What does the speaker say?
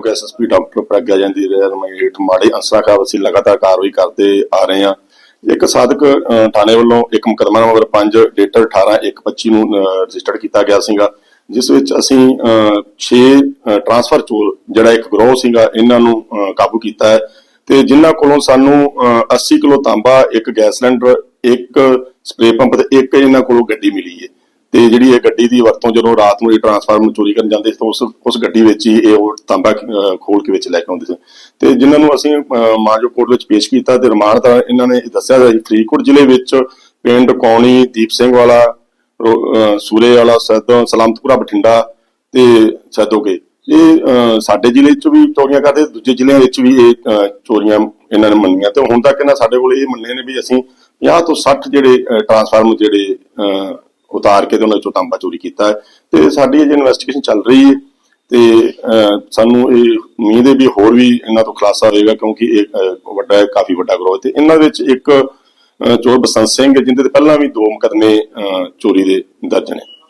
SSP doctor Pragya ਜਾਂਦੀ ਰਹਿਨਮਾਈ ਮਾੜੇ ਅੰਸਰਾਂ ਖਿਲਾਫ ਅਸੀਂ ਲਗਾਤਾਰ ਕਾਰਵਾਈ ਕਰਦੇ ਆ ਰਹੇ ਹਾਂ। ਇੱਕ ਸਾਧਕ ਥਾਣੇ ਵੱਲੋਂ ਇੱਕ ਮੁਕੱਦਮਾ ਨੰਬਰ 5 ਡੇਟਰ 18 125 ਨੂੰ ਰਜਿਸਟਰਡ ਕੀਤਾ ਗਿਆ ਸੀਗਾ ਜਿਸ ਵਿੱਚ ਅਸੀਂ 6 ਟਰਾਂਸਫਰ ਚੋਰ ਜਿਹੜਾ ਇੱਕ ਗਰੋਹ ਸੀਗਾ ਇਹਨਾਂ ਨੂੰ ਕਾਬੂ ਕੀਤਾ ਹੈ ਤੇ ਜਿਨ੍ਹਾਂ ਕੋਲੋਂ ਸਾਨੂੰ ਅਹ, 80 ਕਿਲੋ ਤਾਂਬਾ ਇੱਕ ਗੈਸ ਸਿਲੰਡਰ ਇੱਕ ਸਪਰੇ ਪੰਪ ਤੇ ਇੱਕ ਇਹਨਾਂ ਕੋਲੋਂ ਗੱਡੀ ਮਿਲੀ ਹੈ। ਤੇ ਜਿਹੜੀ ਇਹ ਗੱਡੀ ਦੀ ਵਰਤੋਂ ਜਦੋਂ ਰਾਤ ਨੂੰ ਇਹ ਟਰਾਂਸਫਾਰਮਰ ਨੂੰ ਚੋਰੀ ਕਰਨ ਜਾਂਦੇ ਸੀ ਤਾਂ ਉਸ ਉਸ ਗੱਡੀ ਵਿੱਚ ਹੀ ਇਹ ਉਹ ਤਾਂਬਾ ਖੋਲ ਕੇ ਵਿੱਚ ਲੈ ਕੇ ਆਉਂਦੇ ਸੀ। ਤੇ ਜਿਨ੍ਹਾਂ ਨੂੰ ਅਸੀਂ ਅਹ, ਕੋਰਟ ਵਿੱਚ ਪੇਸ਼ ਕੀਤਾ ਤੇ ਰਿਮਾਂਡ ਦਾ ਇਹਨਾਂ ਨੇ ਦੱਸਿਆ ਹੈ ਫਰੀਦਕੋਟ ਜ਼ਿਲ੍ਹੇ ਵਿੱਚ ਪਿੰਡ ਕੌਣੀ ਦੀਪ ਸਿੰਘ ਵਾਲਾ ਰੋ- ਅਹ, ਸੂਰੇ ਵਾਲਾ ਸੈਦੋ ਸਲਾਮਤਪੁਰਾ ਬਠਿੰਡਾ ਤੇ ਸੈਦੋਗੇ ਇਹ ਸਾਡੇ ਜ਼ਿਲ੍ਹੇ 'ਚ ਵੀ ਚੋਰੀਆਂ ਕਰਦੇ ਦੂਜੇ ਜ਼ਿਲ੍ਹਿਆਂ ਵਿੱਚ ਵੀ ਇਹ ਚੋਰੀਆਂ ਇਹਨਾਂ ਨੇ ਮੰਨੀਆਂ। ਤੇ ਹੁਣ ਤੱਕ ਇਹਨਾਂ ਸਾਡੇ ਕੋਲ ਇਹ ਮੰਨੇ ਨੇ ਵੀ ਅਸੀਂ 50 ਤੋਂ 60 ਜਿਹੜੇ ਟਰਾਂਸਫਾਰਮਰ ਜਿਹੜੇ ਉਤਾਰ ਕੇ ਤੇ ਉਹਨਾਂ ਵਿੱਚੋਂ ਤਾਂਬਾ ਚੋਰੀ ਕੀਤਾ ਹੈ। ਤੇ ਸਾਡੀ ਇਹ ਇਨਵੈਸਟੀਗੇਸ਼ਨ ਚੱਲ ਰਹੀ ਹੈ ਤੇ ਸਾਨੂੰ ਇਹ ਉਮੀਦ ਹੈ ਵੀ ਹੋਰ ਵੀ ਇਹਨਾਂ ਤੋਂ ਖੁਲਾਸਾ ਹੋਏਗਾ ਕਿਉਂਕਿ ਇਹ ਵੱਡਾ ਹੈ, ਕਾਫੀ ਵੱਡਾ ਗਰੋਹ ਹੈ। ਤੇ ਇਹਨਾਂ ਵਿੱਚ ਇੱਕ ਅਹ, ਚੋਰ ਬਸੰਤ ਸਿੰਘ ਹੈ, 'ਤੇ ਪਹਿਲਾਂ ਵੀ ਦੋ ਮੁਕੱਦਮੇ ਚੋਰੀ ਦੇ ਦਰਜ ਨੇ।